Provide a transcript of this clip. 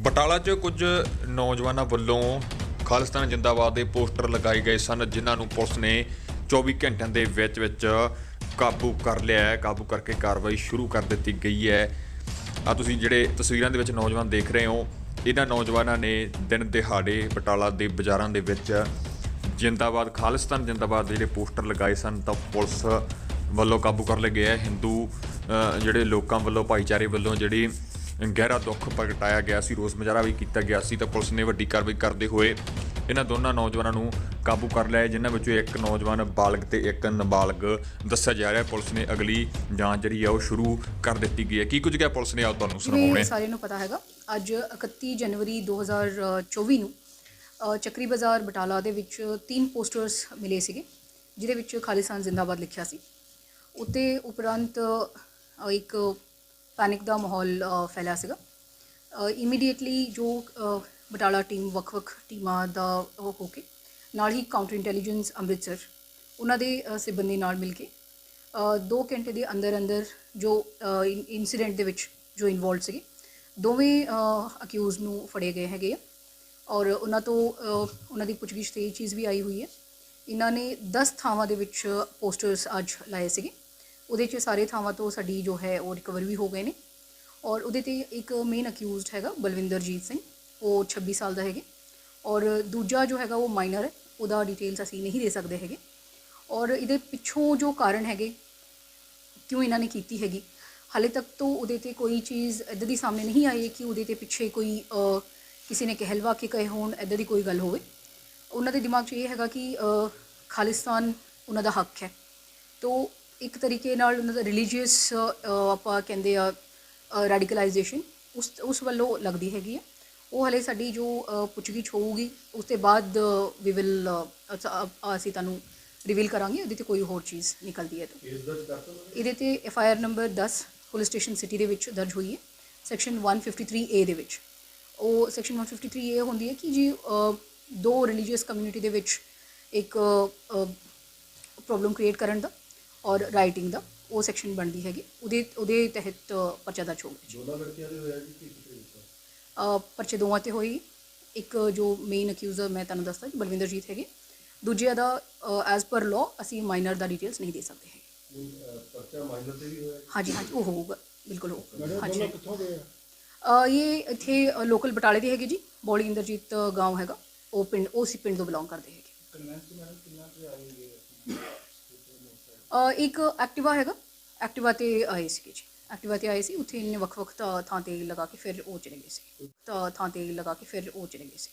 ਬਟਾਲਾ 'ਚ ਕੁਝ ਨੌਜਵਾਨਾਂ ਵੱਲੋਂ ਖਾਲਿਸਤਾਨ ਜਿੰਦਾਬਾਦ ਦੇ ਪੋਸਟਰ ਲਗਾਏ ਗਏ ਸਨ, ਜਿਨ੍ਹਾਂ ਨੂੰ ਪੁਲਿਸ ਨੇ 24 ਘੰਟਿਆਂ ਦੇ ਵਿੱਚ ਵਿੱਚ ਕਾਬੂ ਕਰ ਲਿਆ ਹੈ। ਕਾਬੂ ਕਰਕੇ ਕਾਰਵਾਈ ਸ਼ੁਰੂ ਕਰ ਦਿੱਤੀ ਗਈ ਹੈ। ਆ ਤੁਸੀਂ ਜਿਹੜੇ ਤਸਵੀਰਾਂ ਦੇ ਵਿੱਚ ਨੌਜਵਾਨ ਦੇਖ ਰਹੇ ਹੋ, ਇਹਨਾਂ ਨੌਜਵਾਨਾਂ ਨੇ ਦਿਨ ਦਿਹਾੜੇ ਬਟਾਲਾ ਦੇ ਬਾਜ਼ਾਰਾਂ ਦੇ ਵਿੱਚ ਜਿੰਦਾਬਾਦ, ਖਾਲਿਸਤਾਨ ਜਿੰਦਾਬਾਦ ਦੇ ਜਿਹੜੇ ਪੋਸਟਰ ਲਗਾਏ ਸਨ, ਤਾਂ ਪੁਲਿਸ ਵੱਲੋਂ ਕਾਬੂ ਕਰ ਲਏ ਗਏ ਹੈ। ਹਿੰਦੂ ਜਿਹੜੇ ਲੋਕਾਂ ਵੱਲੋਂ, ਭਾਈਚਾਰੇ ਵੱਲੋਂ ਜਿਹੜੀ ਗਹਿਰਾ ਦੁੱਖ ਪ੍ਰਗਟਾਇਆ ਗਿਆ ਸੀ ਰੋਸ ਮੁਜ਼ਾਹਰਾ ਵੀ ਕੀਤਾ ਗਿਆ ਸੀ ਤਾਂ ਪੁਲਿਸ ਨੇ ਵੱਡੀ ਕਾਰਵਾਈ ਕਰਦੇ ਹੋਏ ਇਹਨਾਂ ਦੋਨਾਂ ਨੌਜਵਾਨਾਂ ਨੂੰ ਕਾਬੂ ਕਰ ਲਿਆ ਜਿਨ੍ਹਾਂ ਵਿੱਚੋਂ ਇੱਕ ਨੌਜਵਾਨ ਬਾਲਗ ਤੇ ਇੱਕ ਨਾਬਾਲਗ ਦੱਸਿਆ ਜਾ ਰਿਹਾ ਹੈ। ਪੁਲਿਸ ਨੇ ਅਗਲੀ ਜਾਂਚ ਜਿਹੜੀ ਹੈ ਉਹ ਸ਼ੁਰੂ ਕਰ ਦਿੱਤੀ ਗਈ ਹੈ। ਕੀ ਕੁਝ ਕਿਹਾ ਪੁਲਿਸ ਨੇ? ਆਓ ਤੁਹਾਨੂੰ ਸੁਣਾਉਣੇ ਸਾਰਿਆਂ ਨੂੰ ਪਤਾ ਹੈਗਾ। ਅੱਜ 31 ਜਨਵਰੀ 2024 ਨੂੰ ਚੱਕਰੀ ਬਾਜ਼ਾਰ ਬਟਾਲਾ ਦੇ ਵਿੱਚ ਤਿੰਨ ਪੋਸਟਰਸ ਮਿਲੇ ਸੀਗੇ ਜਿਹਦੇ ਵਿੱਚ ਖਾਲਿਸਤਾਨ ਜ਼ਿੰਦਾਬਾਦ ਲਿਖਿਆ ਸੀ। ਉੱਤੇ ਉਪਰੰਤ ਇੱਕ ਪੈਨਿਕ ਦਾ ਮਾਹੌਲ ਅ, ਫੈਲਿਆ ਸੀਗਾ। ਇਮੀਡੀਏਟਲੀ ਜੋ ਬਟਾਲਾ ਟੀਮ ਵੱਖ-ਵੱਖ ਟੀਮਾਂ ਦਾ ਉਹ ਹੋ ਕੇ ਨਾਲ ਹੀ ਕਾਊਂਟਰ ਇੰਟੈਲੀਜੈਂਸ ਅੰਮ੍ਰਿਤਸਰ ਉਹਨਾਂ ਦੇ ਅ, ਸਿਬੰਦੀ ਨਾਲ ਮਿਲ ਕੇ 2 ਘੰਟੇ ਦੇ ਅੰਦਰ ਅੰਦਰ ਜੋ ਇਨਸੀਡੈਂਟ ਦੇ ਵਿੱਚ ਜੋ ਇਨਵੋਲਡ ਸੀਗੇ ਦੋਵੇਂ ਅਕਿਊਜ਼ ਨੂੰ ਫੜੇ ਗਏ ਹੈਗੇ ਆ। ਔਰ ਉਹਨਾਂ ਤੋਂ ਉਹਨਾਂ ਦੀ ਪੁੱਛਗਿੱਛ ਤੇ ਇਹ ਚੀਜ਼ ਵੀ ਆਈ ਹੋਈ ਹੈ। ਇਹਨਾਂ ਨੇ 10 ਥਾਵਾਂ ਦੇ ਵਿੱਚ ਪੋਸਟਰਸ ਅੱਜ ਲਾਏ ਸੀਗੇ। ਉਹਦੇ 'ਚ ਸਾਰੇ ਥਾਵਾਂ ਤੋਂ ਸਾਡੀ ਜੋ ਹੈ ਉਹ ਰਿਕਵਰ ਵੀ ਹੋ ਗਏ ਨੇ। ਔਰ ਉਹਦੇ ਤੇ ਇੱਕ ਮੇਨ ਅਕਿਊਜ਼ਡ ਹੈਗਾ ਬਲਵਿੰਦਰਜੀਤ ਸਿੰਘ, ਉਹ 26 ਸਾਲ ਦਾ ਹੈਗੇ। ਔਰ ਦੂਜਾ ਜੋ ਹੈਗਾ ਉਹ ਮਾਈਨਰ ਹੈ, ਉਹਦਾ ਡਿਟੇਲਸ ਅਸੀਂ ਨਹੀਂ ਦੇ ਸਕਦੇ ਹੈਗੇ। ਔਰ ਇਹਦੇ ਪਿੱਛੋਂ ਜੋ ਕਾਰਨ ਹੈਗੇ, ਕਿਉਂ ਇਹਨਾਂ ਨੇ ਕੀਤੀ ਹੈਗੀ, ਹਾਲੇ ਤੱਕ ਤੋਂ ਉਹਦੇ ਤੇ ਕੋਈ ਚੀਜ਼ ਇਦਾਂ ਦੀ ਸਾਹਮਣੇ ਨਹੀਂ ਆਈ ਕਿ ਉਹਦੇ ਤੇ ਪਿੱਛੇ ਕੋਈ ਕਿਸੇ ਨੇ ਕਹਿਲਵਾ ਕੇ ਕਹੇ ਹੋਣ, ਇਦਾਂ ਦੀ ਕੋਈ ਗੱਲ ਹੋਵੇ। ਉਹਨਾਂ ਦੇ ਦਿਮਾਗ 'ਚ ਇਹ ਹੈਗਾ ਕਿ ਖਾਲਿਸਤਾਨ ਉਹਨਾਂ ਦਾ ਹੱਕ ਹੈ। ਤੋ ਇੱਕ ਤਰੀਕੇ ਨਾਲ ਉਹਨਾਂ ਦਾ ਰਿਲੀਜੀਅਸ ਆਪਾਂ ਕਹਿੰਦੇ ਆ ਰੈਡੀਕਲਾਈਜੇਸ਼ਨ ਉਸ ਉਸ ਵੱਲੋਂ ਲੱਗਦੀ ਹੈਗੀ ਆ। ਉਹ ਹਲੇ ਸਾਡੀ ਜੋ ਪੁੱਛਗਿੱਛ ਹੋਊਗੀ ਉਸ ਤੋਂ ਬਾਅਦ ਵੀ ਵਿਲ ਅਸੀਂ ਤੁਹਾਨੂੰ ਰਿਵੀਲ ਕਰਾਂਗੇ ਉਹਦੇ ਤੇ ਕੋਈ ਹੋਰ ਚੀਜ਼ ਨਿਕਲਦੀ ਹੈ ਤਾਂ। ਇਹਦੇ ਤੇ F I R number 10 police station city ਦੇ ਵਿੱਚ ਦਰਜ ਹੋਈ ਹੈ ਸੈਕਸ਼ਨ 153 ਏ ਦੇ ਵਿੱਚ। ਉਹ ਸੈਕਸ਼ਨ 153 ਏ ਹੁੰਦੀ ਹੈ ਕਿ ਜੀ ਦੋ ਰਿਲੀਜੀਅਸ ਕਮਿਊਨਿਟੀ ਦੇ ਵਿੱਚ ਇੱਕ ਪ੍ਰੋਬਲਮ ਕ੍ਰੀਏਟ ਕਰਨ ਦਾ। ਔਰ ਰਾਈਟਿੰਗ ਦਾ ਉਹ ਸੈਕਸ਼ਨ ਬਣਦੀ ਹੈਗੀ ਉਹਦੇ ਉਹਦੇ ਤਹਿਤ ਅ, ਪਰਚਾ ਦਰਜ ਹੋ ਗਿਆ ਦੋਨਾਂ ਲੜਕੀਆਂ ਦੇ ਹੋਇਆ ਜੀ ਕਿ ਕਿਸੇ ਵਿੱਚ ਅ, ਪਰਚੇ ਦੋਵਾਂ ਤੇ ਹੋਈ ਇੱਕ ਜੋ ਮੇਨ ਅਕਿਊਜ਼ਰ ਮੈਂ ਤੁਹਾਨੂੰ ਦੱਸਦਾ ਜੀ ਬਲਵਿੰਦਰਜੀਤ ਹੈਗੇ ਦੂਜੇ ਦਾ ਐਜ਼ ਪਰ ਲਾਅ ਅਸੀਂ ਮਾਈਨਰ ਦਾ ਡਿਟੇਲਸ ਨਹੀਂ ਦੇ ਸਕਦੇ ਹੈਗੇ ਨਹੀਂ, ਅਹ, ਪਰਚਾ ਮਾਈਨਰ ਤੇ ਵੀ ਹੋਇਆ ਹਾਂਜੀ ਹਾਂਜੀ ਉਹ ਹੋਊਗਾ ਬਿਲਕੁਲ ਹੋਊਗਾ ਹਾਂਜੀ ਕਿੱਥੋਂ ਦੇ ਅ, ਇਹ ਇੱਥੇ ਲੋਕਲ ਬਟਾਲੇ ਦੇ ਹੈਗੇ ਜੀ ਬੋਲੀ ਇੰਦਰਜੀਤ ਗਾਂਵ ਹੈਗਾ ਉਹ ਪਿੰਡ ਉਹ ਸੀ ਪਿੰਡ ਤੋਂ ਬਿਲੋਂਗ ਕਰਦੇ ਹੈਗੇ ਕਨਵੈਂਸ ਮੈਡਮ ਕਿੰਨਾ ਤੇ ਆਏਗੇ ਅ, ਇੱਕ ਐਕਟਿਵਾ ਹੈਗਾ, ਐਕਟਿਵਾ ਤੇ ਆਏ ਸੀਗੇ ਜੀ। ਐਕਟਿਵਾ ਤੇ ਆਏ ਸੀ, ਉੱਥੇ ਇਹਨੇ ਵੱਖ-ਵੱਖ ਥਾਂ ਥਾਂ ਤੇ ਲਗਾ ਕੇ ਫਿਰ ਉਹ ਚਲੇ ਗਏ ਸੀ। ਤਾਂ ਥਾਂ ਤੇ ਲਗਾ ਕੇ ਫਿਰ ਉਹ ਚਲੇ ਗਏ ਸੀ।